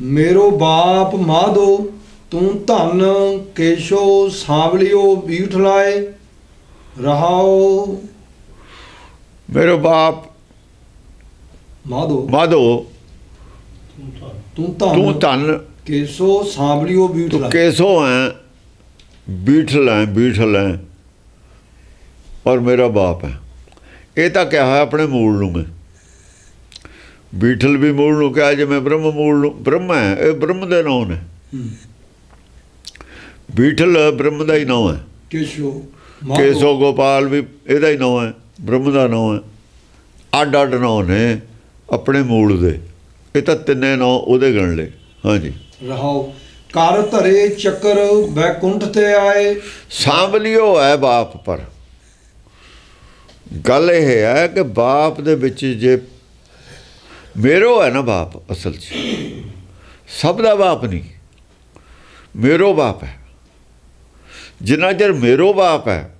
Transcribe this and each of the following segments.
ਮੇਰੋ ਬਾਪ ਮਾਧੋ ਤੂੰ ਧਨ ਕੇਸ਼ੋ ਸਾਂਵਲਿਓ ਬੀਠ ਲਾਏ ਰਹਾਓ। ਮੇਰੇ ਬਾਪ ਮਾਧੋ। ਮਾਧੋ ਤੂੰ ਤੂੰ ਧਨ ਧਨ ਕੇਸ਼ੋ ਸਾਂਵਲਿਓ ਬੀਠ ਤੂੰ ਲਾਏ। ਕੈਸੋ ਹੈ ਬੀਠਲ ਹੈ ਬੀਠਲ ਹੈ ਔਰ ਮੇਰਾ ਬਾਪ ਹੈ। ਇਹ ਤਾਂ ਕਿਹਾ ਆਪਣੇ ਮੂਲ ਨੂੰ ਮੈਂ। ਬੀਠਲ ਵੀ ਮੂਲ ਨੂੰ ਕਿਹਾ ਜਿਵੇਂ ਬ੍ਰਹਮ ਮੂਲ ਨੂੰ ਬ੍ਰਹਮ ਹੈ ਇਹ ਬ੍ਰਹਮ ਦੇ ਨਾਮ ਨੇ। ਬੀਠਲ ਬ੍ਰਹਮ ਦਾ ਹੀ ਨਾਮ ਹੈ। ਕੇਸ਼ੋ ਕੇਸੋ ਗੋਪਾਲ ਵੀ ਇਹਦਾ ਹੀ ਨਾਮ ਹੈ ਬ੍ਰਹਮ ਦਾ ਨਾਮ ਹੈ। ਅੱਡ ਅੱਡ ਨਾਮ ਨੇ ਆਪਣੇ ਮੂਲ ਦੇ। ਇਹ ਤਾਂ ਤਿੰਨੇ ਨਾਮ ਉਹਦੇ ਗਣ ਲਏ। ਹਾਂਜੀ। ਰਹਾਓ। ਕਰ ਧਰੇ ਚੱਕਰ ਬੈਕੁੰਠ ਤੇ ਆਏ। ਸਾਂਭਲਿਓ ਹੈ ਬਾਪ ਪਰ। ਗੱਲ ਇਹ ਹੈ ਕਿ ਬਾਪ ਦੇ ਵਿੱਚ ਜੇ ਮੇਰੋ ਹੈ ਨਾ ਬਾਪ ਅਸਲ 'ਚ। ਸਭ ਦਾ ਬਾਪ ਨਹੀਂ ਮੇਰੋ ਬਾਪ ਹੈ। ਜਿੰਨਾ ਚਿਰ ਮੇਰੋ ਬਾਪ ਹੈ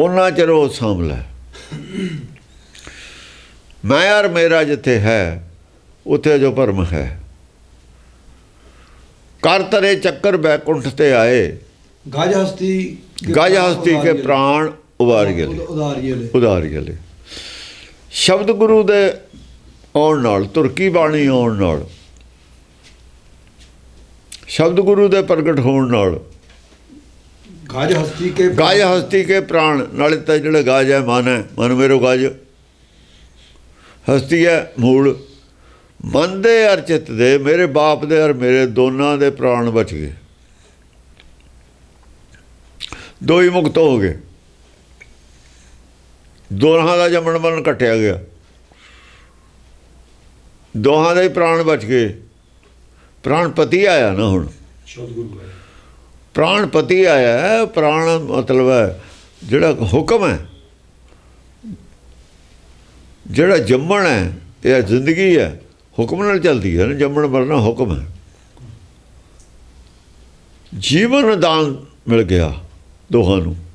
ਉਹਨਾਂ ਚਿਰ ਉਹ ਸਾਂਭਲਾ ਹੈ। ਮੈਂ ਯਾਰ ਮੇਰਾ ਜਿੱਥੇ ਹੈ ਉੱਥੇ ਜੋ ਭਰਮ ਹੈ। ਕਰ ਤਰੇ ਚੱਕਰ ਬੈਕੁੰਠ ਤੇ ਆਏ। ਗਜ ਹਸਤੀ ਗਜ ਹਸਤੀ ਕੇ। ਪ੍ਰਾਣ ਉਬਾਰ ਗਏ। ਉਦਾਰੀਏ ਲੈ ਉਦਾਰ ਗਏ। ਸ਼ਬਦ ਗੁਰੂ ਦੇ ਆਉਣ ਨਾਲ ਤੁਰਕੀ ਬਾਣੀ ਆਉਣ ਨਾਲ ਸ਼ਬਦ ਗੁਰੂ ਦੇ ਪ੍ਰਗਟ ਹੋਣ ਨਾਲ ਗਜ ਹਸਤੀ ਕੇ ਗਾਜ ਹਸਤੀ ਕੇ ਪ੍ਰਾਣ ਨਾਲੇ ਤਾਂ ਜਿਹੜੇ ਗਾਜ ਹੈ ਮਨ ਹੈ ਮਨ ਮੇਰੋ ਗਾਜ। ਹਸਤੀ ਹੈ ਮੂਲ ਮਨ ਦੇ ਅਰ ਚਿੱਤ ਦੇ ਮੇਰੇ ਬਾਪ ਦੇ ਅਰ ਮੇਰੇ ਦੋਨਾਂ ਦੇ ਪ੍ਰਾਣ ਬਚ ਗਏ। ਦੋ ਹੀ ਮੁਕਤ ਹੋ ਗਏ। ਦੋਹਾਂ ਦਾ ਜੰਮਣ ਮਰਨ ਕੱਟਿਆ ਗਿਆ। ਦੋਹਾਂ ਦੇ ਪ੍ਰਾਣ ਬਚ ਗਏ। ਪ੍ਰਾਣ ਪਤੀ ਆਇਆ ਨਾ ਹੁਣ। ਪ੍ਰਾਣ ਪਤੀ ਆਇਆ ਪ੍ਰਾਣ ਮਤਲਬ ਹੈ ਜਿਹੜਾ ਹੁਕਮ ਹੈ ਜਿਹੜਾ ਜੰਮਣ ਹੈ ਇਹ ਜ਼ਿੰਦਗੀ ਹੈ ਹੁਕਮ ਨਾਲ ਚੱਲਦੀ ਹੈ ਨਾ ਜੰਮਣ ਮਰਨਾ ਹੁਕਮ ਹੈ। ਜੀਵਨ ਦਾਨ ਮਿਲ ਗਿਆ ਦੋਹਾਂ ਨੂੰ।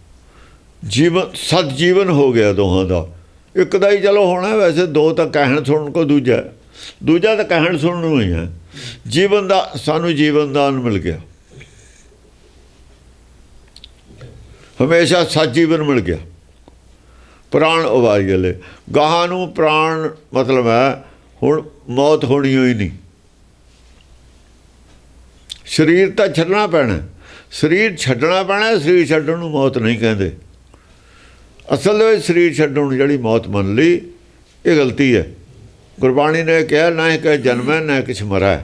ਜੀਵਨ ਸਤ ਜੀਵਨ ਹੋ ਗਿਆ ਦੋਹਾਂ ਦਾ। ਇੱਕ ਦਾ ਹੀ ਚਲੋ ਹੋਣਾ ਵੈਸੇ, ਦੋ ਤਾਂ ਕਹਿਣ ਸੁਣਨ ਕੋ ਦੂਜਾ ਦੂਜਾ ਤਾਂ ਕਹਿਣ ਸੁਣਨ ਨੂੰ ਹੀ ਹੈ। ਜੀਵਨ ਦਾ, ਸਾਨੂੰ ਜੀਵਨ ਦਾਨ ਮਿਲ ਗਿਆ। ਹਮੇਸ਼ਾ ਸੱਚ ਜੀਵਨ ਮਿਲ ਗਿਆ। ਪ੍ਰਾਣ ਉਵਾਰੀ ਗਏ ਗਾਹਾਂ ਨੂੰ ਪ੍ਰਾਣ ਮਤਲਬ ਹੈ, ਹੁਣ ਮੌਤ ਹੋਣੀ ਹੋਈ ਨਹੀਂ। ਸਰੀਰ ਤਾਂ ਛੱਡਣਾ ਪੈਣਾ। ਸਰੀਰ ਛੱਡਣਾ ਪੈਣਾ, ਸਰੀਰ ਛੱਡਣ ਨੂੰ ਮੌਤ ਨਹੀਂ ਕਹਿੰਦੇ। ਅਸਲ ਦੇ ਵਿੱਚ ਸਰੀਰ ਛੱਡਣ ਜਿਹੜੀ ਮੌਤ ਮੰਨ ਲਈ, ਇਹ ਗਲਤੀ ਹੈ। ਗੁਰਬਾਣੀ ਨੇ ਕਿਹਾ, ਨਾ ਇਹ ਕਿ ਜਨਮੈ ਨਾ ਕਿਛ ਮਰੈ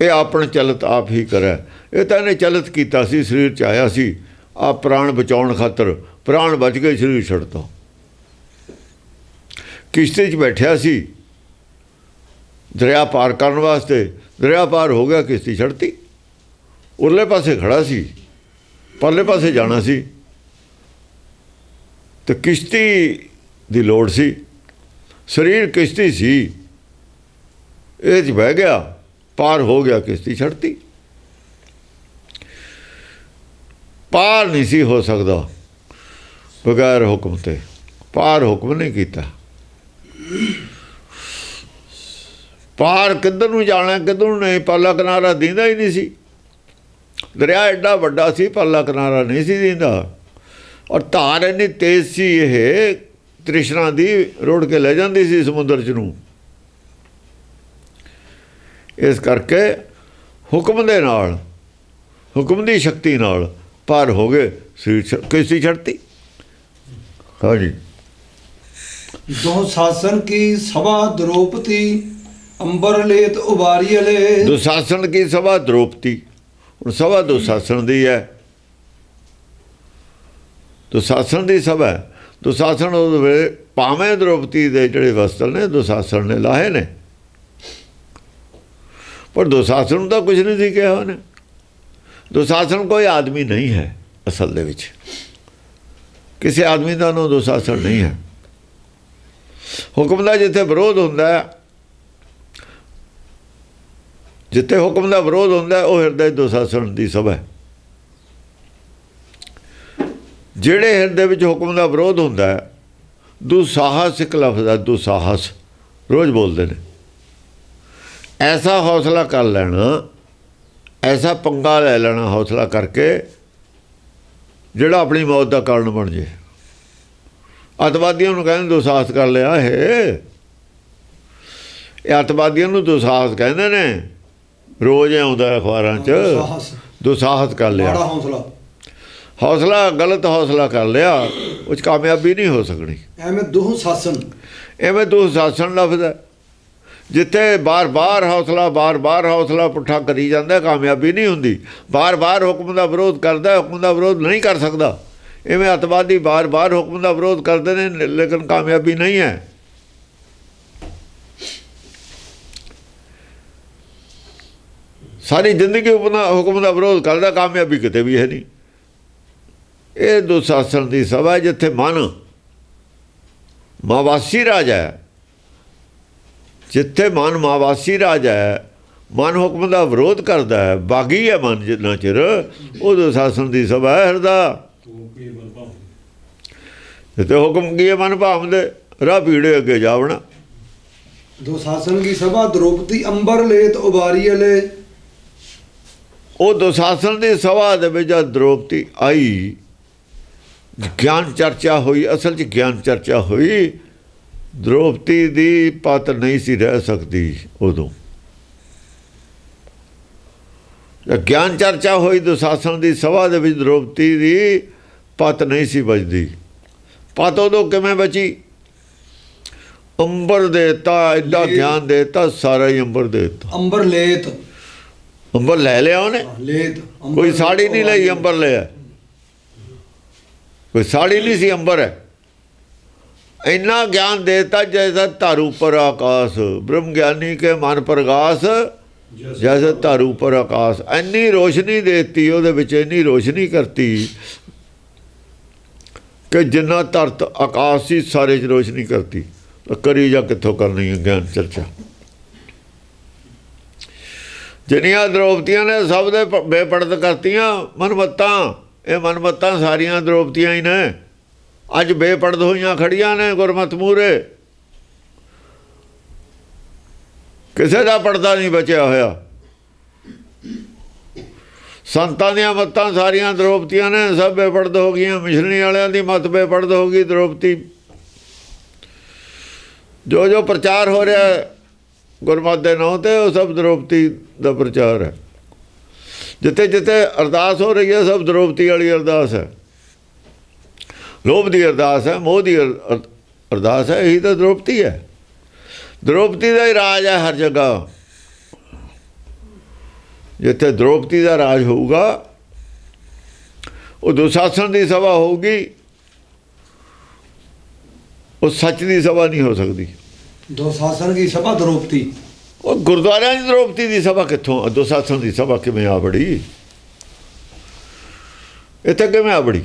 ਇਹ ਆਪਣ ਚਲਤ ਆਪ ਹੀ ਕਰੈ। ਇਹ ਤਾਂ ਇਹਨੇ ਚਲਤ ਕੀਤਾ ਸੀ, ਸਰੀਰ ਚ ਆਇਆ ਸੀ। ਆ ਪ੍ਰਾਣ ਬਚਾਉਣ ਖਾਤਰ, ਪ੍ਰਾਣ ਬਚ ਗਏ ਸਰੀਰ ਛੱਡ ਤੋਂ ਕਿਸ਼ਤੀ 'ਚ ਬੈਠਿਆ ਸੀ। ਦਰਿਆ ਪਾਰ ਕਰਨ ਵਾਸਤੇ, ਦਰਿਆ ਪਾਰ ਹੋ ਗਿਆ, ਕਿਸ਼ਤੀ ਛੱਡਤੀ। ਉਰਲੇ ਪਾਸੇ ਖੜਾ ਸੀ। ਪਰਲੇ ਪਾਸੇ ਜਾਣਾ ਸੀ। ਤੇ ਕਿਸ਼ਤੀ ਦੀ ਲੋੜ ਸੀ। ਸਰੀਰ ਕਿਸ਼ਤੀ ਸੀ। ਇਹ 'ਚ ਬਹਿ ਗਿਆ, ਪਾਰ ਹੋ ਗਿਆ, ਕਿਸ਼ਤੀ ਛੱਡਤੀ। ਪਾਰ ਨਹੀਂ ਸੀ ਹੋ ਸਕਦਾ, ਬਗੈਰ ਹੁਕਮ ਤੇ। ਪਾਰ ਹੁਕਮ ਨਹੀਂ ਕੀਤਾ। ਪਾਰ ਕਿੱਧਰ ਨੂੰ ਜਾਣਾ, ਕਿੱਧਰ ਨੂੰ ਨਹੀਂ, ਪਾਲਾ ਕਿਨਾਰਾ ਦਿੰਦਾ ਹੀ ਨਹੀਂ ਸੀ। ਦਰਿਆ ਐਡਾ ਵੱਡਾ ਸੀ, ਪਾਲਾ ਕਿਨਾਰਾ ਨਹੀਂ ਸੀ ਦਿੰਦਾ। ਔਰ ਧਾਰ ਇੰਨੀ ਤੇਜ਼ ਸੀ ਇਹ ਤ੍ਰਿਸ਼ਨਾ ਦੀ ਰੋੜ ਕੇ ਲੈ ਜਾਂਦੀ ਸੀ ਸਮੁੰਦਰ ਚ ਨੂੰ। ਇਸ ਕਰਕੇ ਹੁਕਮ ਦੇ ਨਾਲ ਹੁਕਮ ਦੀ ਸ਼ਕਤੀ ਨਾਲ ਪਾਰ ਹੋ ਗਏ ਸਰੀਰ ਛ- ਕਿਸ਼ਤੀ ਛੱਡਤੀ ਹਾਂਜੀ ਦੋ ਸਾਸਨ ਕੀ ਸਭਾ ਦ੍ਰੋਪਤੀ ਅੰਬਰ ਲੇਤ ਉਬਾਰੀਏ ਲੈ ਦੁਸ਼ਾਸਨ ਕੀ ਸਭਾ ਦ੍ਰੋਪਤੀ ਹੁਣ ਸਭਾ ਦੁਸ਼ਾਸਨ ਦੀ ਹੈ। ਦੁਸ਼ਾਸਨ ਦੀ ਸਭਾ ਹੈ। ਦੁਸ਼ਾਸਨ ਉਹ ਵੇਲੇ ਭਾਵੇਂ ਦ੍ਰੋਪਤੀ ਦੇ ਜਿਹੜੇ ਵਸਤਰ ਨੇ ਦੁਸ਼ਾਸਨ ਨੇ ਲਾਹੇ ਨੇ। ਪਰ ਦੁਸ਼ਾਸਨ ਨੂੰ ਤਾਂ ਕੁਝ ਨਹੀਂ ਸੀ ਕਿਹਾ ਉਹਨੇ। ਦੁਸ਼ਾਸਨ ਕੋਈ ਆਦਮੀ ਨਹੀਂ ਹੈ ਅਸਲ ਦੇ ਵਿੱਚ। ਕਿਸੇ ਆਦਮੀ ਦਾ ਨਾਮ ਦੁਸ਼ਾਸਨ ਨਹੀਂ ਹੈ। ਹੁਕਮ ਦਾ ਜਿੱਥੇ ਵਿਰੋਧ ਹੁੰਦਾ ਹੈ, ਜਿੱਥੇ ਹੁਕਮ ਦਾ ਵਿਰੋਧ ਹੁੰਦਾ ਉਹ ਹਿਰਦੇ ਦੁਸ਼ਾਸਨ ਦੀ ਸਭਾ ਹੈ। ਜਿਹੜੇ ਹਿਰਦੇ ਵਿੱਚ ਹੁਕਮ ਦਾ ਵਿਰੋਧ ਹੁੰਦਾ ਹੈ ਦੁਸਾਹਸ ਇੱਕ ਲਫ਼ਜ਼ ਹੈ ਦੁਸਾਹਸ। ਰੋਜ਼ ਬੋਲਦੇ ਨੇ। ਐਸਾ ਹੌਸਲਾ ਕਰ ਲੈਣਾ ਐਸਾ ਪੰਗਾ ਲੈ ਲੈਣਾ ਹੌਸਲਾ ਕਰਕੇ ਜਿਹੜਾ ਆਪਣੀ ਮੌਤ ਦਾ ਕਾਰਨ ਬਣ ਜੇ। ਅਤਵਾਦੀਆਂ ਨੂੰ ਕਹਿੰਦੇ ਦੁਸਾਹਸ ਕਰ ਲਿਆ ਇਹ। ਇਹ ਅਤਵਾਦੀਆਂ ਨੂੰ ਦੁਸਾਹਸ ਕਹਿੰਦੇ ਨੇ। ਰੋਜ਼ ਆਉਂਦਾ ਅਖਬਾਰਾਂ 'ਚ। ਸਾਹਸ ਦੁਸਾਹਸ ਕਰ ਲਿਆ। ਮਾੜਾ ਹੌਸਲਾ। ਹੌਸਲਾ ਗਲਤ ਹੌਸਲਾ ਕਰ ਲਿਆ ਉਹ 'ਚ ਕਾਮਯਾਬੀ ਨਹੀਂ ਹੋ ਸਕਣੀ। ਐਵੇਂ ਦੁਹ ਸਾਸਨ ਐਵੇਂ ਦੁਸਾਸਨ ਲਫ਼ਜ਼ ਹੈ। ਜਿੱਥੇ ਬਾਰ-ਬਾਰ ਹੌਸਲਾ ਬਾਰ-ਬਾਰ ਹੌਸਲਾ ਪੁੱਠਾ ਕਰੀ ਜਾਂਦਾ ਕਾਮਯਾਬੀ ਨਹੀਂ ਹੁੰਦੀ। ਬਾਰ-ਬਾਰ ਹੁਕਮ ਦਾ ਵਿਰੋਧ ਕਰਦਾ ਹੁਕਮ ਦਾ ਵਿਰੋਧ ਨਹੀਂ ਕਰ ਸਕਦਾ। ਐਵੇਂ ਅਤਵਾਦੀ ਬਾਰ-ਬਾਰ ਹੁਕਮ ਦਾ ਵਿਰੋਧ ਕਰਦੇ ਨੇ ਲੇਕਿਨ ਕਾਮਯਾਬੀ ਨਹੀਂ ਹੈ। ਸਾਰੀ ਜ਼ਿੰਦਗੀ ਹੁਕਮ ਦਾ ਵਿਰੋਧ ਕਰਦਾ ਕਾਮਯਾਬੀ ਕਿਤੇ ਵੀ ਹੈ ਨਹੀਂ। ਇਹ ਦੁਸਾਸਨ ਦੀ ਸਭਾ ਜਿੱਥੇ ਮਨ ਮਾਵਾਸੀ ਰਾਜ ਹੈ। ਜਿੱਥੇ ਮਨ ਮਾਵਾਸੀ ਰਾਜ ਹੈ ਮਨ ਹੁਕਮ ਦਾ ਵਿਰੋਧ ਕਰਦਾ ਹੈ ਬਾਗੀ ਹੈ ਮਨ ਜਿੰਨਾ ਚਿਰ ਉਹ ਦੁਸਾਸਨ ਦੀ ਸਭਾ ਹੈ ਹਿਰਦਾ। ਜਿੱਥੇ ਹੁਕਮ ਕੀ ਹੈ ਮਨ ਭਾਵਦੇ ਰਾਹ ਪੀੜੇ ਅੱਗੇ ਜਾਵਣਾ। ਦੋ ਸਾਸਨ ਕੀ ਸਭਾ ਦ੍ਰੋਪਦੀ ਅੰਬਰ ਲੇਤ ਉਬਾਰੀ ਅਲੇ। ਉਹ ਦੁਸਾਸਨ ਦੀ ਸਭਾ ਦੇ ਵਿੱਚ ਜਦ ਦ੍ਰੋਪਦੀ ਆਈ। ਗਿਆਨ ਚਰਚਾ ਹੋਈ ਅਸਲ 'ਚ ਗਿਆਨ ਚਰਚਾ ਹੋਈ ਦ੍ਰੋਪਦੀ ਦੀ ਪਤ ਨਹੀਂ ਸੀ ਰਹਿ ਸਕਦੀ ਉਦੋਂ। ਗਿਆਨ ਚਰਚਾ ਹੋਈ ਦੁਸਾਸਨ ਦੀ ਸਭਾ ਦੇ ਵਿੱਚ ਦ੍ਰੋਪਦੀ ਦੀ ਪਤ ਨਹੀਂ ਸੀ ਬਚਦੀ ਪਤ ਉਦੋਂ ਕਿਵੇਂ ਬਚੀ? ਅੰਬਰ ਦੇਤਾ ਐਡਾ ਗਿਆਨ ਦੇਤਾ ਸਾਰਾ ਹੀ ਅੰਬਰ ਦੇਤਾ। ਅੰਬਰ ਲੇਤ। ਅੰਬਰ ਲੈ ਲਿਆ ਉਹਨੇ? ਲੇਤ ਕੋਈ ਸਾੜੀ ਨਹੀਂ ਲਈ ਅੰਬਰ ਲਿਆ। ਕੋਈ ਸਾੜੀ ਨਹੀਂ ਸੀ ਅੰਬਰ। ਹੈ ਇੰਨਾ ਗਿਆਨ ਦੇਤਾ ਜੈਸਾ ਧਾਰੂ ਪਰ ਆਕਾਸ਼। ਬ੍ਰਹਮ ਗਿਆਨੀ ਕੇ ਮਨ ਪ੍ਰਗਾਸ, ਜੈਸੇ ਧਾਰੂ ਪਰ ਆਕਾਸ਼। ਇੰਨੀ ਰੋਸ਼ਨੀ ਦੇਤੀ, ਉਹਦੇ ਵਿੱਚ ਇੰਨੀ ਰੋਸ਼ਨੀ ਕਰਤੀ ਕਿ ਜਿੰਨਾ ਧਰਤ ਆਕਾਸ਼ ਸੀ, ਸਾਰੇ ਚ ਰੋਸ਼ਨੀ ਕਰਤੀ। ਕਰੀ ਜਾਂ ਕਿੱਥੋਂ ਕਰਨੀ ਹੈ ਗਿਆਨ ਚਰਚਾ? ਜਿੰਨੀਆਂ ਦ੍ਰੋਪਤੀਆਂ ਨੇ ਸਭ ਦੇ ਬੇਪੜਤ ਕਰਤੀਆਂ ਮਨਮਤਾਂ। ਇਹ ਮਨਮਤਾਂ ਸਾਰੀਆਂ ਦ੍ਰੋਪਤੀਆਂ ਹੀ ਨੇ। ਅੱਜ ਬੇਪੜਦ ਹੋਈਆਂ ਖੜੀਆਂ ਨੇ ਗੁਰਮਤ ਮੂਰੇ ਕਿਸੇ ਦਾ ਪਰਦਾ ਨਹੀਂ ਬਚਿਆ ਹੋਇਆ। ਸੰਤਾਂ ਦੀਆਂ ਮੱਤਾਂ ਸਾਰੀਆਂ ਦ੍ਰੋਪਤੀਆਂ ਨੇ, ਸਭ ਬੇਪੜਦ ਹੋ ਗਈਆਂ। ਮਿਸ਼ਰਣੀ ਵਾਲਿਆਂ ਦੀ ਮਤ ਬੇਪੜਦ ਹੋ ਗਈ ਦ੍ਰੋਪਤੀ ਜੋ ਜੋ ਪ੍ਰਚਾਰ ਹੋ ਰਿਹਾ ਗੁਰਮਤ ਦੇ ਨਾਂ ਤੇ, ਉਹ ਸਭ ਦ੍ਰੋਪਤੀ ਦਾ ਪ੍ਰਚਾਰ ਹੈ। ਜਿੱਥੇ ਜਿੱਥੇ ਅਰਦਾਸ ਹੋ ਰਹੀ ਹੈ, ਸਭ ਦ੍ਰੋਪਤੀ ਵਾਲੀ ਅਰਦਾਸ ਹੈ। ਲੋਭ ਦੀ ਅਰਦਾਸ ਹੈ, ਮੋਹ ਦੀ ਅਰਦਾਸ ਹੈ, ਇਹੀ ਤਾਂ ਦ੍ਰੋਪਤੀ ਹੈ। ਦ੍ਰੋਪਤੀ ਦਾ ਹੀ ਰਾਜ ਹੈ ਹਰ ਜਗ੍ਹਾ। ਜਿੱਥੇ ਦ੍ਰੋਪਤੀ ਦਾ ਰਾਜ ਹੋਊਗਾ, ਉਹ ਦੁਸ਼ਾਸਨ ਦੀ ਸਭਾ ਹੋਊਗੀ, ਉਹ ਸੱਚ ਦੀ ਸਭਾ ਨਹੀਂ ਹੋ ਸਕਦੀ। ਦੁਸ਼ਾਸਨ ਦੀ ਸਭਾ ਦ੍ਰੋਪਦੀ। ਉਹ ਗੁਰਦੁਆਰਿਆਂ ਦੀ ਦ੍ਰੋਪਤੀ ਦੀ ਸਭਾ ਕਿੱਥੋਂ? ਦੁਸਾਸਨ ਦੀ ਸਭਾ ਕਿਵੇਂ ਆ ਬੜੀ? ਇੱਥੇ ਕਿਵੇਂ ਆ ਬੜੀ?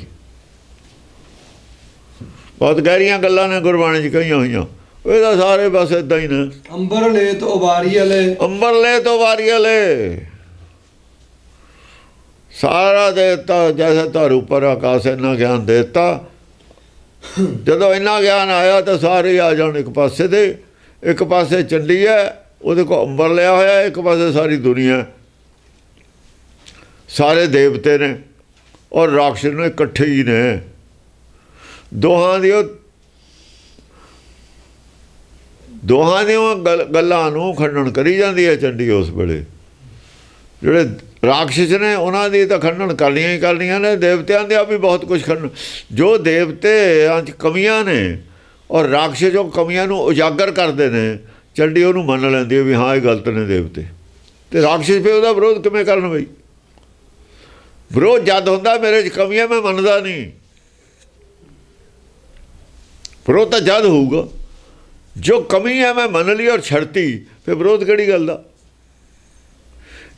ਬਹੁਤ ਗਹਿਰੀਆਂ ਗੱਲਾਂ ਨੇ ਗੁਰਬਾਣੀ 'ਚ ਕਹੀਆਂ ਹੋਈਆਂ। ਇਹ ਤਾਂ ਸਾਰੇ ਬਸ ਇਦਾਂ ਹੀ ਨੇ। ਅੰਬਰ ਲੇਤ ਉਬਾਰੀ ਅਲੇ ਅੰਬਰ ਲੈ ਤੋਂ ਵਾਰੀ ਲੈ ਸਾਰਾ ਦੇਤਾ ਜੈਸੇ ਧਾਰੂ ਪਰ ਆਕਾਸ਼ ਇੰਨਾ ਗਿਆਨ ਦੇਤਾ। ਜਦੋਂ ਇੰਨਾ ਗਿਆਨ ਆਇਆ ਤਾਂ ਸਾਰੇ ਆ ਜਾਣ ਇੱਕ ਪਾਸੇ ਦੇ। ਇੱਕ ਪਾਸੇ ਚੰਡੀ ਹੈ। ਉਹਦੇ ਕੋ ਅੰਬਰ ਲਿਆ ਹੋਇਆ ਇੱਕ ਪਾਸੇ ਸਾਰੀ ਦੁਨੀਆ। ਸਾਰੇ ਦੇਵਤੇ ਨੇ ਔਰ ਰਾਖਸ਼ ਨੂੰ ਇਕੱਠੇ ਹੀ ਨੇ। ਦੋਹਾਂ ਦੀ ਉਹ ਦੋਹਾਂ ਦੀਆਂ ਗੱਲ- ਗੱਲਾਂ ਨੂੰ ਖੰਡਨ ਕਰੀ ਜਾਂਦੀ ਹੈ ਚੰਡੀ ਉਸ ਵੇਲੇ। ਜਿਹੜੇ ਰਾਖਸ਼ ਨੇ ਉਹਨਾਂ ਦੀ ਤਾਂ ਖੰਡਨ ਕਰਨੀਆਂ ਹੀ ਕਰਨੀਆਂ ਨੇ, ਦੇਵਤਿਆਂ ਦੇ ਆ ਵੀ ਬਹੁਤ ਕੁਝ ਖੰਡਨ। ਜੋ ਦੇਵਤੇ 'ਚ ਕਮੀਆਂ ਨੇ ਔਰ ਰਾਖਸ਼ ਜੋ ਕਮੀਆਂ ਨੂੰ ਉਜਾਗਰ ਕਰਦੇ ਨੇ ਚੰਡੀ ਉਹਨੂੰ ਮੰਨ ਲੈਂਦੀ ਹੈ ਵੀ ਹਾਂ, ਇਹ ਗਲਤ ਨੇ ਦੇਵਤੇ। ਤੇ ਰਾਖਸ਼ ਫਿਰ ਉਹਦਾ ਵਿਰੋਧ ਕਿਵੇਂ ਕਰਨ ਬਈ? ਵਿਰੋਧ ਜਦ ਹੁੰਦਾ, ਮੇਰੇ 'ਚ ਕਮੀਆਂ ਮੈਂ ਮੰਨਦਾ ਨਹੀਂ। ਵਿਰੋਧ ਤਾਂ ਜਦ ਹੋਊਗਾ, ਜੋ ਕਮੀ ਹੈ ਮੈਂ ਮੰਨ ਲਈ ਔਰ ਛੱਡਤੀ, ਫਿਰ ਵਿਰੋਧ ਕਿਹੜੀ ਗੱਲ ਦਾ?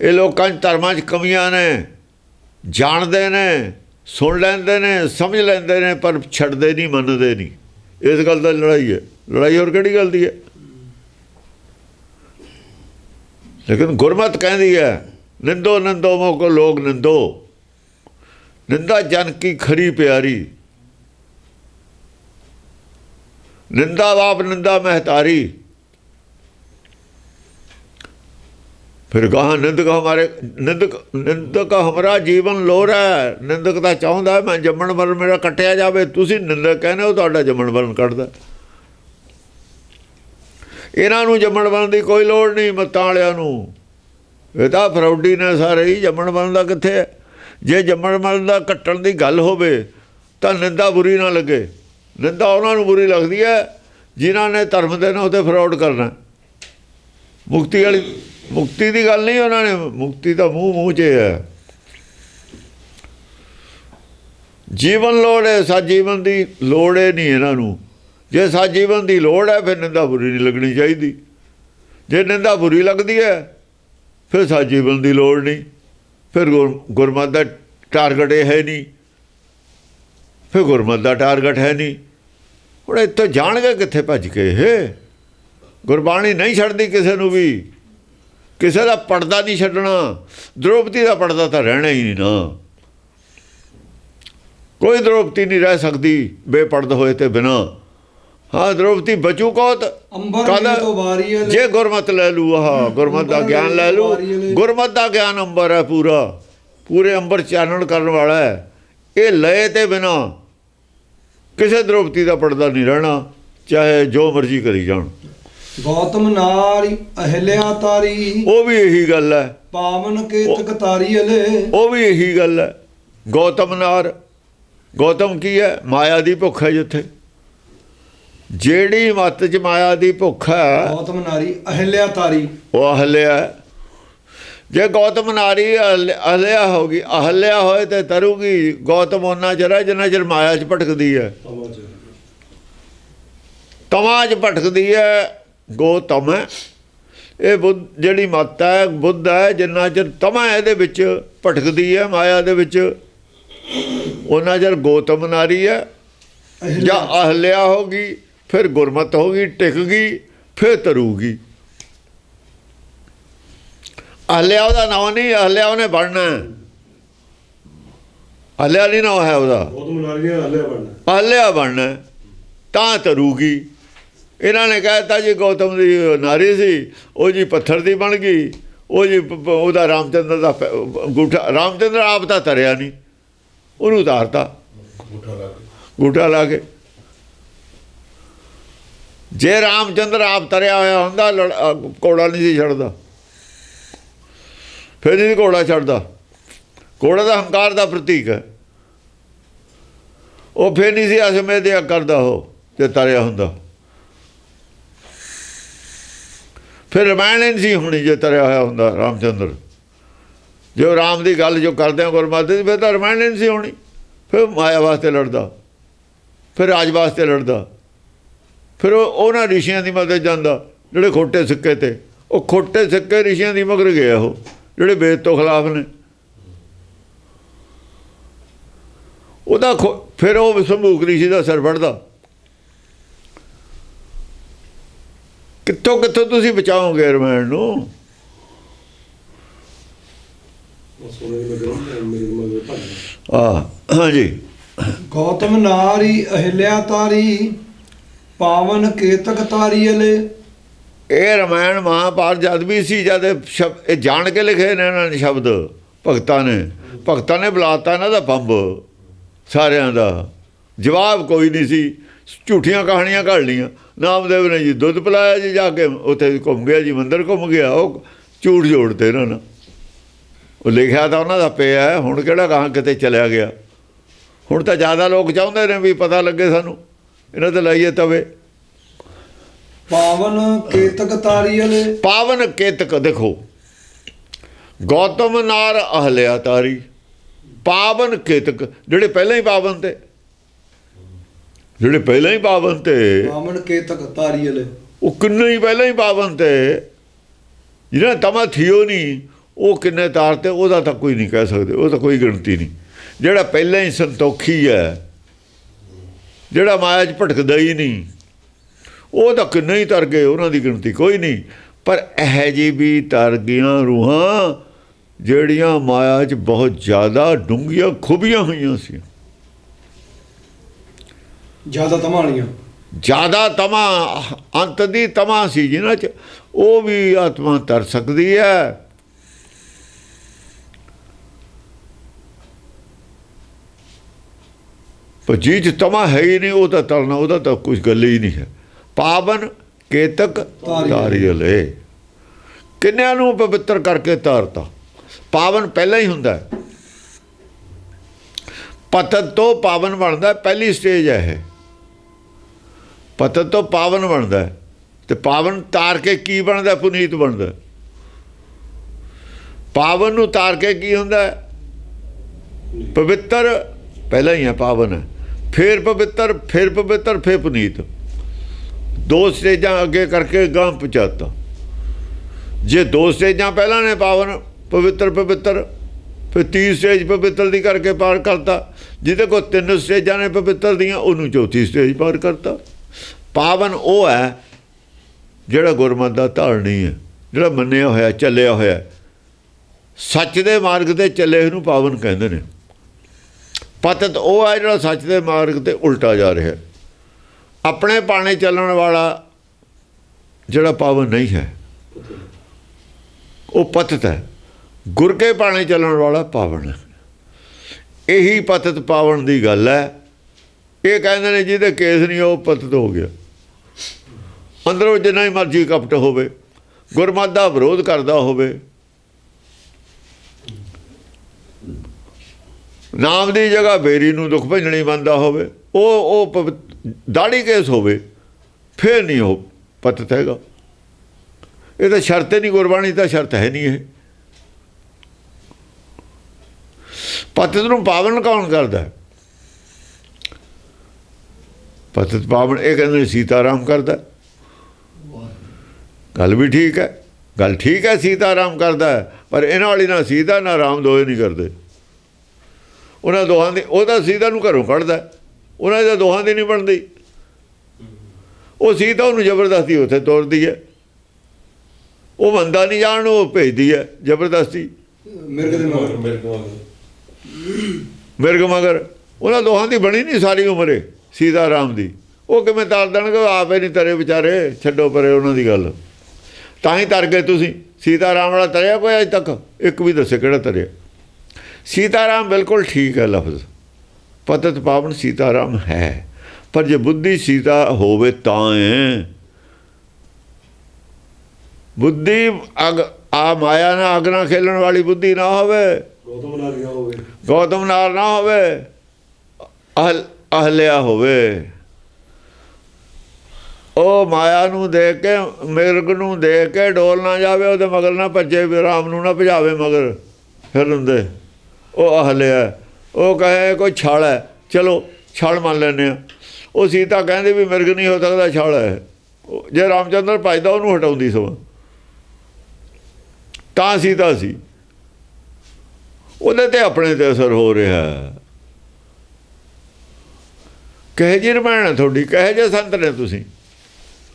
ਇਹ ਲੋਕਾਂ 'ਚ ਧਰਮਾਂ 'ਚ ਕਮੀਆਂ ਨੇ, ਜਾਣਦੇ ਨੇ, ਸੁਣ ਲੈਂਦੇ ਨੇ, ਸਮਝ ਲੈਂਦੇ ਨੇ, ਪਰ ਛੱਡਦੇ ਨਹੀਂ, ਮੰਨਦੇ ਨਹੀਂ। ਇਸ ਗੱਲ ਦਾ ਲੜਾਈ ਹੈ। ਲੜਾਈ ਹੋਰ ਕਿਹੜੀ ਗੱਲ ਦੀ ਹੈ? ਲੇਕਿਨ ਗੁਰਮਤ ਕਹਿੰਦੀ ਹੈ, ਨਿੰਦੋ ਨਿੰਦੋ ਮੋ ਕੋ ਲੋਗ ਨਿੰਦੋ। ਨਿੰਦਾ ਜਨ ਕੀ ਖਰੀ ਪਿਆਰੀ। ਨਿੰਦਾ ਬਾਪ ਨਿੰਦਾ ਮਹਤਾਰੀ ਫਿਰ ਕਹਾ ਨਿੰਦਕ ਹਮਾਰੇ, ਨਿੰਦਕ ਨਿੰਦਕ ਹਮਰਾ ਜੀਵਨ ਲੋਰਾ ਨਿੰਦਕ ਦਾ ਚਾਹੁੰਦਾ ਮੈਂ ਜੰਮਣ ਵਰਨ ਮੇਰਾ ਕੱਟਿਆ ਜਾਵੇ। ਤੁਸੀਂ ਨਿੰਦਕ ਕਹਿੰਦੇ ਹੋ, ਤੁਹਾਡਾ ਜੰਮਣ ਵਰਨ ਕੱਟਦਾ ਇਹਨਾਂ ਨੂੰ ਜੰਮਣ ਮਰਨ ਦੀ ਕੋਈ ਲੋੜ ਨਹੀਂ ਮੱਤਾਂ ਵਾਲਿਆਂ ਨੂੰ। ਇਹ ਤਾਂ ਫਰੌਡੀ ਨੇ ਸਾਰੇ ਹੀ ਜੰਮਣ ਮਰਨ ਦਾ ਕਿੱਥੇ ਹੈ? ਜੇ ਜੰਮਣ ਮਰਨ ਦਾ ਕੱਟਣ ਦੀ ਗੱਲ ਹੋਵੇ, ਤਾਂ ਨਿੰਦਾ ਬੁਰੀ ਨਾ ਲੱਗੇ। ਨਿੰਦਾ ਉਹਨਾਂ ਨੂੰ ਬੁਰੀ ਲੱਗਦੀ ਹੈ, ਜਿਨ੍ਹਾਂ ਨੇ ਧਰਮ ਦੇ ਨਾਂ ਤੇ ਫਰਾਡ ਕਰਨਾ। ਮੁਕਤੀ ਵਾਲੀ, ਮੁਕਤੀ ਦੀ ਗੱਲ ਨਹੀਂ ਉਹਨਾਂ ਨੇ, ਮੁਕਤੀ ਤਾਂ ਮੂੰਹ ਮੂੰਹ 'ਚ ਹੈ। ਜੀਵਨ ਲੋੜ ਹੈ, ਸਾ ਜੀਵਨ ਦੀ ਲੋੜ ਹੈ ਨਹੀਂ ਇਹਨਾਂ ਨੂੰ। ਜੇ ਸਾ ਜੀਵਨ ਦੀ ਲੋੜ ਹੈ, ਫਿਰ ਨਿੰਦਾ ਬੁਰੀ ਨਹੀਂ ਲੱਗਣੀ ਚਾਹੀਦੀ। ਜੇ ਨਿੰਦਾ ਬੁਰੀ ਲੱਗਦੀ ਹੈ, ਫਿਰ ਸਾ ਜੀਵਨ ਦੀ ਲੋੜ ਨਹੀਂ। ਫਿਰ ਗੁਰ- ਗੁਰਮਤਿ ਦਾ ਟਾਰਗੇਟ ਇਹ ਹੈ ਨਹੀਂ। ਫਿਰ ਗੁਰਮਤ ਦਾ ਟਾਰਗੇਟ ਹੈ ਨਹੀਂ। ਹੁਣ ਇੱਥੋਂ ਜਾਣਗੇ ਕਿੱਥੇ ਭੱਜ ਕੇ ਇਹ? ਗੁਰਬਾਣੀ ਨਹੀਂ ਛੱਡਦੀ ਕਿਸੇ ਨੂੰ ਵੀ। ਕਿਸੇ ਦਾ ਪਰਦਾ ਨਹੀਂ ਛੱਡਣਾ। ਦ੍ਰੋਪਦੀ ਦਾ ਪਰਦਾ ਤਾਂ ਰਹਿਣਾ ਹੀ ਨਹੀਂ ਨਾ। ਕੋਈ ਦ੍ਰੋਪਦੀ ਨਹੀਂ ਰਹਿ ਸਕਦੀ। ਬੇਪਰਦ ਹੋਏ ਤੇ ਬਿਨਾ। ਹਾਂ ਦ੍ਰੋਪਦੀ ਬਚੂ ਕੋਤ ਅੰਬਰ ਤੋਂ ਵਾਰੀ ਜੇ ਗੁਰਮਤ ਲੈ ਲੂ ਆਹ ਗੁਰਮਤ ਦਾ ਗਿਆਨ ਲੈ ਲੂ। ਗੁਰਮਤ ਦਾ ਗਿਆਨ ਅੰਬਰ ਹੈ ਪੂਰਾ। ਪੂਰੇ ਅੰਬਰ ਚਾਨਣ ਕਰਨ ਵਾਲਾ ਹੈ। ਇਹ ਲਏ ਤੇ ਬਿਨਾ ਕਿਸੇ ਦ੍ਰੋਪਦੀ ਦਾ ਪਰਦਾ ਨਹੀਂ ਰਹਿਣਾ ਚਾਹੇ ਜੋ ਮਰਜ਼ੀ ਕਰੀ ਜਾਣ। ਗੌਤਮ ਨਾਰੀ ਅਹਿਲਿਆ ਤਾਰੀ ਉਹ ਵੀ ਇਹੀ ਗੱਲ ਹੈ। ਪਾਵਨ ਕੇਤਕ ਤਾਰੀ ਅਲੇ ਉਹ ਵੀ ਇਹੀ ਗੱਲ ਹੈ। ਗੌਤਮ ਨਾਰ ਗੌਤਮ ਕੀ ਹੈ? ਮਾਇਆ ਦੀ ਭੁੱਖ ਹੈ ਜਿੱਥੇ। ਜਿਹੜੀ ਮੱਤ ਚ ਮਾਇਆ ਦੀ ਭੁੱਖ ਹੈ ਗੌਤਮ ਨਾਰੀ ਅਹਿਲਿਆ ਤਾਰੀ। ਉਹ ਅਹਲਿਆ। ਜੇ ਗੌਤਮ ਨਾਰੀ ਅਹਲ- ਅਹਲਿਆ ਹੋਗੀ ਅਹਲਿਆ ਹੋਏ ਤੇ ਤਰੂਗੀ ਗੌਤਮ ਉਹਨਾਂ ਹੈ ਜਿੰਨਾ ਚਿਰ ਮਾਇਆ ਚ ਭਟਕਦੀ ਹੈ। ਤਮਾ ਚ ਭਟਕਦੀ ਹੈ ਗੋਤਮ ਇਹ ਬੁੱਧ ਜਿਹੜੀ ਮੱਤ ਹੈ ਬੁੱਧ ਹੈ ਜਿੰਨਾ ਚਿਰ ਤਮਾ ਇਹਦੇ ਵਿੱਚ ਭਟਕਦੀ ਹੈ ਮਾਇਆ ਦੇ ਵਿੱਚ ਉਹਨਾਂ ਚਿਰ ਗੋਤਮ ਨਾਰੀ ਹੈ। ਜਾਂ ਅਹਲਿਆ ਹੋਗੀ ਫਿਰ ਗੁਰਮਤ ਹੋਗੀ ਟਿਕ ਗਈ ਫਿਰ ਤਰੂਗੀ। ਅਹਲਿਆ ਉਹਦਾ ਨਾਮ ਨਹੀਂ ਅਹਲਿਆ ਉਹਨੇ ਬਣਨਾ। ਹੈ। ਅਹਲਿਆ ਨਹੀਂ ਨਾਮ ਹੈ ਉਹਦਾ। ਬਹੁਤ ਮਨਾਲੀਆਂ ਹੱਲੇ ਬਣਨਾ। ਹੈ, ਤਾਂ ਤਰੂਗੀ। ਇਹਨਾਂ ਨੇ ਕਹਿਤਾ ਜੀ ਗੌਤਮ ਦੀ ਨਾਰੀ ਸੀ ਉਹ ਜੀ ਪੱਥਰ ਦੀ ਬਣ ਗਈ ਉਹ ਜੀ ਉਹਦਾ ਰਾਮਚੰਦਰ ਦਾ ਅੰਗੂਠਾ ਰਾਮਚੰਦਰ ਆਪ ਤਾਂ ਤਰਿਆ ਨਹੀਂ। ਉਹਨੂੰ ਉਤਾਰਤਾ। ਮੁੱਠਾ ਲਾ ਕੇ। ਗੂਠਾ ਲਾ ਕੇ। ਜੇ ਰਾਮਚੰਦਰ ਆਪ ਤਰਿਆ ਹੋਇਆ ਹੁੰਦਾ, ਲੜ- ਘੋੜਾ ਨਹੀਂ ਸੀ ਛੱਡਦਾ। ਫਿਰ ਨਹੀਂ ਘੋੜਾ ਛੱਡਦਾ। ਘੋੜਾ ਦਾ ਹੰਕਾਰ ਦਾ ਪ੍ਰਤੀਕ ਹੈ। ਉਹ ਫਿਰ ਨਹੀਂ ਸੀ ਅਸਮੇ ਦੇ ਕਰਦਾ ਉਹ, ਜੇ ਤਰਿਆ ਹੁੰਦਾ। ਫਿਰ ਰਮਾਇਣ ਨਹੀਂ ਸੀ ਹੋਣੀ ਜੇ ਤਰਿਆ ਹੋਇਆ ਹੁੰਦਾ ਰਾਮਚੰਦਰ। ਜੋ ਰਾਮ ਦੀ ਗੱਲ ਜੋ ਕਰਦੇ ਆ ਗੁਰਮਤਿ ਦੀ, ਫਿਰ ਤਾਂ ਰਮਾਇਣ ਨਹੀਂ ਸੀ ਹੋਣੀ। ਫਿਰ ਮਾਇਆ ਵਾਸਤੇ ਲੜਦਾ। ਫਿਰ ਰਾਜ ਵਾਸਤੇ ਲੜਦਾ। ਫਿਰ ਉਹ ਉਹਨਾਂ ਰਿਸ਼ੀਆਂ ਦੀ ਮਦਦ ਜਾਂਦਾ ਜਿਹੜੇ ਖੋਟੇ ਸਿੱਕੇ ਤੇ। ਉਹ ਖੋਟੇ ਸਿੱਕੇ ਰਿਸ਼ੀਆਂ ਦੀ ਮਗਰ ਗਿਆ ਉਹ ਜਿਹੜੇ ਵੇਦ ਤੋਂ ਖਿਲਾਫ ਨੇ। ਉਹਦਾ ਖੋ- ਫਿਰ ਉਹ ਸੰਭੂਕ ਰਿਸ਼ੀ ਦਾ ਸਿਰ ਫੜਦਾ। ਕਿੱਥੋਂ ਕਿੱਥੋਂ ਤੁਸੀਂ ਬਚਾਓਗੇ ਰਮਾਇਣ ਨੂੰ? ਉਹ ਸੋਨੇ ਦੀ ਮਗਰ ਮੇਰੀ ਮਗਰ ਭੱਜ ਆ ਹਾਂਜੀ। ਗੌਤਮ ਨਾਰੀ ਅਹਿਲਿਆ ਤਾਰੀ ਪਾਵਨ ਕੇਤਕ ਤਾਰੀ ਇਹ ਰਮਾਇਣ ਮਹਾਭਾਰਤ ਜਦ ਵੀ ਸੀ, ਜਦ ਇਹ ਸ਼ਬ- ਇਹ ਜਾਣ ਕੇ ਲਿਖੇ ਨੇ ਇਹਨਾਂ ਨੇ ਸ਼ਬਦ, ਭਗਤਾਂ ਨੇ। ਭਗਤਾਂ ਨੇ ਬੁਲਾਤਾ ਇਹਨਾਂ ਦਾ ਬੰਬ, ਸਾਰਿਆਂ ਦਾ। ਜਵਾਬ ਕੋਈ ਨਹੀਂ ਸੀ। ਝੂਠੀਆਂ ਕਹਾਣੀਆਂ ਘੜ ਲੀਆਂ ਨਾਮਦੇਵ ਨੇ ਜੀ ਦੁੱਧ ਪਿਲਾਇਆ ਜੀ ਜਾ ਕੇ, ਉੱਥੇ ਘੁੰਮ ਗਿਆ ਜੀ, ਮੰਦਰ ਘੁੰਮ ਗਿਆ। ਉਹ ਝੂਠ ਜੋੜਤੇ ਇਹਨਾਂ ਨਾਲ। ਉਹ ਲਿਖਿਆ ਤਾਂ ਉਹਨਾਂ ਦਾ ਪਿਆ ਹੁਣ ਕਿਹੜਾ ਕਹਾਂ ਕਿਤੇ ਚਲਿਆ ਗਿਆ? ਹੁਣ ਤਾਂ ਜ਼ਿਆਦਾ ਲੋਕ ਚਾਹੁੰਦੇ ਨੇ ਵੀ ਪਤਾ ਲੱਗੇ ਸਾਨੂੰ। ਇਹਨਾਂ ਤੇ ਲਾਈਏ ਤਵੇ। ਪਾਵਨ ਕੇਤਕ ਤਾਰੀ ਅਲੇ। ਪਾਵਨ ਕੇਤਕ ਦੇਖੋ। ਗੌਤਮ ਨਾਰ ਅਹਲਿਆ ਤਾਰੀ। ਪਾਵਨ ਕੇਤਕ ਜਿਹੜੇ ਪਹਿਲਾਂ ਹੀ ਪਾਵਨ ਤੇ। ਜਿਹੜੇ ਪਹਿਲਾਂ ਹੀ ਪਾਵਨ ਤੇ। ਪਾਵਨ ਕੇਤਕ ਤਾਰੀ ਅਲੇ। ਉਹ ਕਿੰਨੇ ਹੀ ਪਹਿਲਾਂ ਹੀ ਪਾਵਨ ਤੇ। ਜਿਹਨਾਂ ਤਮਾ ਥਿਓ ਨਹੀਂ ਉਹ ਕਿੰਨੇ ਤਾਰ ਤੇ ਉਹਦਾ ਤਾਂ ਕੋਈ ਨਹੀਂ ਕਹਿ ਸਕਦੇ ਉਹ ਤਾਂ ਕੋਈ ਗਿਣਤੀ ਨਹੀਂ। ਜਿਹੜਾ ਪਹਿਲਾਂ ਹੀ ਸੰਤੋਖੀ ਹੈ ਜਿਹੜਾ ਮਾਇਆ 'ਚ ਭਟਕਦਾ ਹੀ ਨਹੀਂ। ਉਹ ਤਾਂ ਕਿੰਨੇ ਹੀ ਤਰ ਗਏ ਉਹਨਾਂ ਦੀ ਗਿਣਤੀ ਕੋਈ ਨਹੀਂ। ਪਰ ਇਹ ਜੀ ਵੀ ਤਰ ਗਈਆਂ ਰੂਹਾਂ ਜਿਹੜੀਆਂ ਮਾਇਆ 'ਚ ਬਹੁਤ ਜ਼ਿਆਦਾ ਡੂੰਘੀਆਂ ਖੁਬੀਆਂ ਹੋਈਆਂ ਸੀ। ਜ਼ਿਆਦਾ ਤਮਾਲੀਆਂ ਜ਼ਿਆਦਾ ਤਮਾ ਅੰਤ ਦੀ ਤਮਾ ਸੀ ਜਿਨ੍ਹਾਂ ਚ ਉਹ ਵੀ ਆਤਮਾ ਤਰ ਸਕਦੀ ਹੈ। ਪਰ ਜੀ ਚ ਤਮਾ ਹੈ ਹੀ ਨਹੀਂ ਉਹ ਤਾਂ ਤਲਣਾ, ਉਹਦਾ ਤਾਂ ਕੁਝ ਗੱਲ ਹੀ ਨਹੀਂ ਹੈ। ਪਾਵਨ, ਕੇਤਕ ਤਾਰੀ ਤਾਰੀਅਲੇ ਕਿੰਨਿਆਂ ਨੂੰ ਪਵਿੱਤਰ ਕਰਕੇ ਤਾਰਤਾ? ਪਾਵਨ ਪਹਿਲਾਂ ਹੀ ਹੁੰਦਾ ਹੈ। ਪਤਨ ਤੋਂ ਪਾਵਨ ਬਣਦਾ ਪਹਿਲੀ ਸਟੇਜ ਹੈ ਇਹ। ਪਤਨ ਤੋਂ ਪਾਵਨ ਬਣਦਾ ਹੈ। ਤੇ ਪਾਵਨ ਤਾਰ ਕੇ ਕੀ ਬਣਦਾ ਪੁਨੀਤ ਬਣਦਾ ਪਾਵਨ ਨੂੰ ਤਾਰ ਕੇ ਕੀ ਹੁੰਦਾ ਪਵਿੱਤਰ, ਪਹਿਲਾਂ ਹੀ ਹੈ ਪਾਵਨ ਹੈ। ਫਿਰ ਪਵਿੱਤਰ ਫਿਰ ਪਵਿੱਤਰ, ਫਿਰ ਪੁਨੀਤ। ਦੋ ਸਟੇਜਾਂ ਅੱਗੇ ਕਰਕੇ ਗਾਂ ਪਹੁੰਚਾਤਾ। ਜੇ ਦੋ ਸਟੇਜਾਂ ਪਹਿਲਾਂ ਨੇ ਪਾਵਨ, ਪਵਿੱਤਰ ਪਵਿੱਤਰ, ਫਿਰ ਤੀਸਰੀ ਸਟੇਜ ਪਵਿੱਤਰ ਦੀ ਕਰਕੇ ਪਾਰ ਕਰਤਾ। ਜਿਹਦੇ ਕੋਲ ਤਿੰਨ ਸਟੇਜਾਂ ਨੇ ਪਵਿੱਤਰ ਦੀਆਂ, ਉਹਨੂੰ ਚੌਥੀ ਸਟੇਜ ਪਾਰ ਕਰਤਾ। ਪਾਵਨ ਉਹ ਹੈ, ਜਿਹੜਾ ਗੁਰਮਤ ਦਾ ਧਾਰਨੀ ਹੈ, ਜਿਹੜਾ ਮੰਨਿਆ ਹੋਇਆ, ਚੱਲਿਆ ਹੋਇਆ ਸੱਚ ਦੇ ਮਾਰਗ ਤੇ ਚੱਲੇ ਉਹਨੂੰ ਪਾਵਨ ਕਹਿੰਦੇ ਨੇ। ਪਤਤ ਉਹ ਹੈ ਜਿਹੜਾ ਸੱਚ ਦੇ ਮਾਰਗ ਤੇ ਉਲਟਾ ਜਾ ਰਿਹਾ। ਆਪਣੇ ਪਾਣੇ ਚੱਲਣ ਵਾਲਾ ਜਿਹੜਾ ਪਾਵਨ ਨਹੀਂ ਹੈ, ਉਹ ਪਤਤ ਹੈ। ਗੁਰ ਕੇ ਪਾਣੇ ਚੱਲਣ ਵਾਲਾ ਪਾਵਨ ਹੈ। ਇਹੀ ਪਤਤ ਪਾਵਨ ਦੀ ਗੱਲ ਹੈ। ਇਹ ਕਹਿੰਦੇ ਨੇ ਜਿਹਦੇ ਕੇਸ ਨਹੀਂ, ਉਹ ਪਤਤ ਹੋ ਗਿਆ। ਅੰਦਰੋਂ ਜਿੰਨਾ ਹੀ ਮਰਜ਼ੀ ਕਪਟ ਹੋਵੇ, ਗੁਰਮਤ ਦਾ ਵਿਰੋਧ ਕਰਦਾ ਹੋਵੇ ਨਾਮ ਦੀ ਜਗ੍ਹਾ ਬੇਰੀ ਨੂੰ ਦੁੱਖ ਭੰਜਣੀ ਮੰਨਦਾ ਹੋਵੇ, ਉਹ ਉਹ ਪਵਿ- ਦਾੜੀ ਕੇਸ ਹੋਵੇ, ਫੇਰ ਨਹੀਂ ਉਹ ਪਤਤ ਹੈਗਾ। ਇਹ ਤਾਂ ਸ਼ਰਤ ਨਹੀਂ, ਗੁਰਬਾਣੀ ਤਾਂ ਸ਼ਰਤ ਹੈ ਨਹੀਂ ਇਹ। ਪਤਤ ਨੂੰ ਪਾਵਨ ਕੌਣ ਕਰਦਾ ਹੈ? ਪਤਤ ਪਾਵਨ, ਇਹ ਕਹਿੰਦੇ ਨੇ ਸੀਤਾਰਾਮ ਕਰਦਾ ਗੱਲ ਵੀ ਠੀਕ ਹੈ, ਗੱਲ ਠੀਕ ਹੈ, ਸੀਤਾਰਾਮ ਕਰਦਾ ਪਰ ਇਹਨਾਂ ਵਾਲੀ ਨਾ ਸੀਤਾ, ਨਾ ਰਾਮ ਦੋਏ ਨਹੀਂ ਕਰਦੇ। ਉਹਨਾਂ ਦੋਹਾਂ ਦੀ ਉਹਦਾ ਸੀਤਾ ਨੂੰ ਘਰੋਂ ਕੱਢਦਾ। ਉਹਨਾਂ ਦੇ ਦੋਹਾਂ ਦੀ ਨਹੀਂ ਬਣਦੀ। ਉਹ ਸੀਤਾ ਉਹਨੂੰ ਜ਼ਬਰਦਸਤੀ ਉੱਥੇ ਤੋਰਦੀ ਹੈ। ਉਹ ਮੰਦਾ ਨਹੀਂ ਜਾਣ ਉਹ ਭੇਜਦੀ ਹੈ ਜ਼ਬਰਦਸਤੀ। ਮਿਰਗ ਦੇ ਮਗਰ। ਮਿਰਗ ਮਗਰ। ਉਹਨਾਂ ਦੋਹਾਂ ਦੀ ਬਣੀ ਨਹੀਂ ਸਾਰੀ ਉਮਰੇ ਸੀਤਾ ਰਾਮ ਦੀ। ਉਹ ਕਿਵੇਂ ਤਾਰ ਦੇਣਗੇ? ਆਪੇ ਨਹੀਂ ਤਰੇ ਵਿਚਾਰੇ ਛੱਡੋ ਪਰੇ ਉਹਨਾਂ ਦੀ ਗੱਲ। ਤਾਂ ਹੀ ਤਰ ਗਏ ਤੁਸੀਂ। ਸੀਤਾ ਰਾਮ ਵਾਲਾ ਤਰਿਆ ਕੋਈ ਅਜ ਤੱਕ। ਇੱਕ ਵੀ ਦੱਸੇ ਕਿਹੜਾ ਤਰਿਆ। ਸੀਤਾ ਰਾਮ ਬਿਲਕੁਲ ਠੀਕ ਹੈ ਲਫ਼ਜ਼। ਪਤਤ ਪਾਵਨ ਸੀਤਾ ਰਾਮ ਹੈ। ਪਰ ਜੇ ਬੁੱਧੀ ਸੀਤਾ ਹੋਵੇ ਤਾਂ ਹੈ ਬੁੱਧੀ ਅਗ ਆ ਮਾਇਆ ਨਾਲ ਅਗਨਾ ਖੇਲਣ ਵਾਲੀ ਬੁੱਧੀ ਨਾ ਹੋਵੇ। ਗੌਤਮ ਨਾਲ ਗਿਆ ਹੋਵੇ? ਗੌਤਮ ਨਾਲ ਨਾ ਹੋਵੇ। ਅਹਲ ਅਹਲਿਆ ਹੋਵੇ। ਉਹ ਮਾਇਆ ਨੂੰ ਦੇਖ ਕੇ ਮਿਰਗ ਨੂੰ ਦੇਖ ਕੇ ਡੋਲ ਨਾ ਜਾਵੇ ਉਹਦੇ ਮਗਰ ਨਾ ਭੱਜੇ ਵੀ ਰਾਮ ਨੂੰ ਨਾ ਭਜਾਵੇ ਮਗਰ। ਫਿਰ ਹੁੰਦੇ। ਉਹ ਅਹਲਿਆ ਉਹ ਕਹੇ, ਕੋਈ ਛਲ ਹੈ। ਚਲੋ, ਛਲ ਮੰਨ ਲੈਂਦੇ ਆ ਉਹ ਸੀਤਾ ਕਹਿੰਦੇ ਵੀ, ਮਿਰਗ ਨਹੀਂ ਹੋ ਸਕਦਾ ਛਲ ਹੈ। ਉਹ ਜੇ ਰਾਮਚੰਦਰ ਭਜਦਾ ਉਹਨੂੰ ਹਟਾਉਂਦੀ ਸਮਾਂ। ਤਾਂ ਸੀਤਾ ਸੀ। ਉਹਦੇ ਤੇ ਆਪਣੇ ਤੇ ਅਸਰ ਹੋ ਰਿਹਾ ਹੈ। ਕਹੇ ਜੀ ਰਮਾਇਣ ਹੈ ਤੁਹਾਡੀ? ਕਹੇ ਜੇ ਸੰਤ ਨੇ ਤੁਸੀਂ?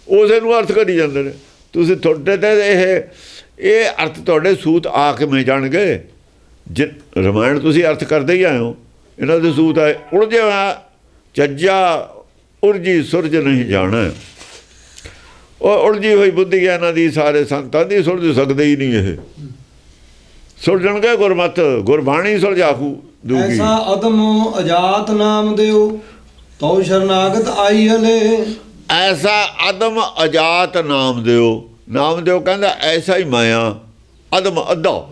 ਉਸੇ ਨੂੰ ਅਰਥ ਕਰੀ ਜਾਂਦੇ ਨੇ। ਤੁਸੀਂ ਤੁਹਾਡੇ ਤੇ ਇਹ ਇਹ ਅਰਥ ਤੁਹਾਡੇ ਸੂਤ ਆ ਕੇ ਮੈਂ ਜਾਣਗੇ। ਜੇ ਰਮਾਇਣ ਤੁਸੀਂ ਅਰਥ ਕਰਦੇ ਹੀ ਹੋ ਇਹਨਾਂ ਦੇ ਸੂਤ ਆਏ ਉਲਝਿਆ ਚੱਜਾ ਉਰਜੀ ਸੁਰਜ ਨਹੀਂ ਜਾਣਾ। ਉਹ ਉਲਝੀ ਹੋਈ ਬੁੱਧੀ ਹੈ ਇਹਨਾਂ ਦੀ ਸਾਰੇ ਸੰਤਾਂ ਦੀ ਸੁਲਝ ਸਕਦੇ ਹੀ ਨਹੀਂ ਇਹ। ਸੁਲਝਣਗੇ ਗੁਰਮਤ ਗੁਰਬਾਣੀ ਸੁਲਝਾਖੂ ਦੂਗੀ। ਐਸਾ ਅਦਮ ਅਜਾਤ ਨਾਮ ਦਿਓ ਤਉ ਸ਼ਰਨਾਗਤ ਆਈ ਹਲੇ। ਐਸਾ ਅਦਮ ਅਜਾਤ ਨਾਮ ਦਿਓ। ਨਾਮ ਦਿਓ ਕਹਿੰਦਾ ਐਸਾ ਹੀ ਮਾਇਆ ਅਦਮ ਅੱਧਾ।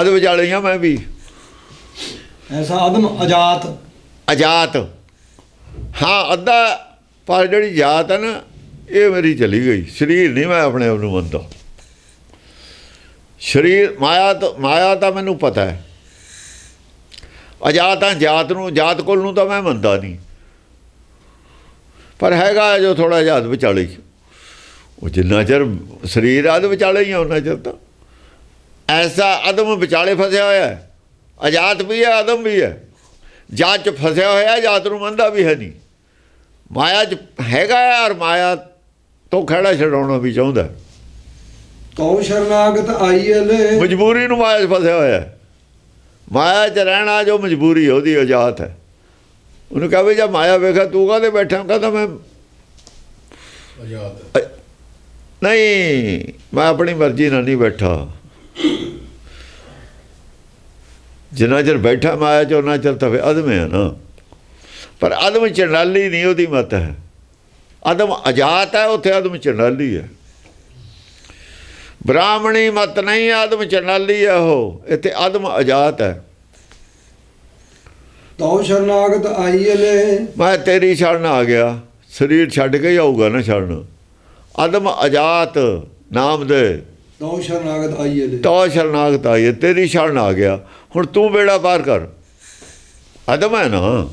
ਅਦ ਵਿਚਾਲੀਆਂ ਮੈਂ ਵੀ। ਐਸਾ ਅਦਮ ਅਜਾਤ। ਅਜਾਤ। ਹਾਂ ਅੱਧਾ ਪਰ ਜਿਹੜੀ ਜਾਤ ਹੈ ਨਾ ਇਹ ਮੇਰੀ ਚਲੀ ਗਈ। ਸਰੀਰ ਨਹੀਂ ਮੈਂ ਆਪਣੇ ਆਪ ਨੂੰ ਮੰਨਦਾ। ਸਰੀਰ ਮਾਇਆ ਤਾਂ ਮਾਇਆ ਤਾਂ ਮੈਨੂੰ ਪਤਾ ਹੈ। ਅਜਾਤਾਂ ਜਾਤ ਨੂੰ ਜਾਤ ਕੋਲ ਨੂੰ ਤਾਂ ਮੈਂ ਮੰਨਦਾ ਨਹੀਂ। ਪਰ ਹੈਗਾ ਜੋ ਥੋੜਾ ਜਾਤ ਵਿਚਾਲੇ। ਉਹ ਜਿੰਨਾ ਚਿਰ ਸਰੀਰ ਆਦ ਵਿਚਾਲੇ ਹੀ ਆ ਉਹਨਾਂ ਚਿਰ ਤਾਂ। ਐਸਾ ਅਦਮ ਵਿਚਾਲੇ ਫਸਿਆ ਹੋਇਆ ਹੈ। ਅਜਾਤ ਵੀ ਹੈ ਅਦਮ ਵੀ ਹੈ। ਜਾਤ ਚ ਫਸਿਆ ਹੋਇਆ ਜਾਤ ਨੂੰ ਮੰਨਦਾ ਵੀ ਹੈ ਨਹੀਂ। ਮਾਇਆ ਚ ਹੈਗਾ ਹੈ ਔਰ ਮਾਇਆ ਤੋਂ ਖੜਾ ਛਡਾਉਣਾ ਵੀ ਚਾਹੁੰਦਾ। ਤਉ ਸ਼ਰਨਾਗਤ ਆਈ ਹਲੇ ਮਜਬੂਰੀ ਨੂੰ ਮਾਇਆ 'ਚ ਫਸਿਆ ਹੋਇਆ ਹੈ। ਮਾਇਆ 'ਚ ਰਹਿਣਾ ਜੋ ਮਜਬੂਰੀ ਉਹਦੀ ਆਜ਼ਾਤ ਹੈ। ਉਹਨੂੰ ਕਹੇ ਜੇ ਮਾਇਆ ਵੇਖਾ ਤੂੰ ਕਾਹਦੇ ਬੈਠਾ? ਕਹਿੰਦਾ ਮੈਂ ਆਜ਼ਾਦ ਨਹੀਂ ਮੈਂ ਆਪਣੀ ਮਰਜ਼ੀ ਨਾਲ ਨਹੀਂ ਬੈਠਾ। ਜਿੰਨਾ ਚਿਰ ਬੈਠਾ ਮਾਇਆ ਚ ਉਹਨਾਂ ਚਿਰ ਤਾਂ ਅਦਮ ਹੈ ਨਾ। ਪਰ ਅਦਮ ਚੰਡਾਲੀ ਨਹੀਂ ਉਹਦੀ ਮਤ ਹੈ। ਅਦਮ ਅਜਾਤ ਹੈ ਉੱਥੇ ਅਦਮ ਚੰਡਾਲੀ ਹੈ। ਬ੍ਰਾਹਮਣੀ ਮਤ ਨਹੀਂ ਆਦਮ ਚੰਡਾਲੀ ਹੈ ਉਹ। ਇੱਥੇ ਆਦਮ ਅਜਾਤ ਹੈ। ਤਉ ਸ਼ਰਨਾਗਤ ਆਈਲੇ ਮੈਂ ਤੇਰੀ ਸ਼ਰਨ ਆ ਗਿਆ। ਸਰੀਰ ਛੱਡ ਕੇ ਆਊਗਾ ਨਾ ਸ਼ਰਨ ਆਦਮ ਅਜਾਤ ਨਾਮ ਦੇ। ਤਉ ਸ਼ਰਨਾਗਤ ਆਈਏ ਤੋ। ਸ਼ਰਨਾਗਤ ਆਈਏ ਤੇਰੀ ਸ਼ਰਨ ਆ ਗਿਆ। ਹੁਣ ਤੂੰ ਬੇੜਾ ਪਾਰ ਕਰ। ਅਦਮ ਹੈ ਨਾ।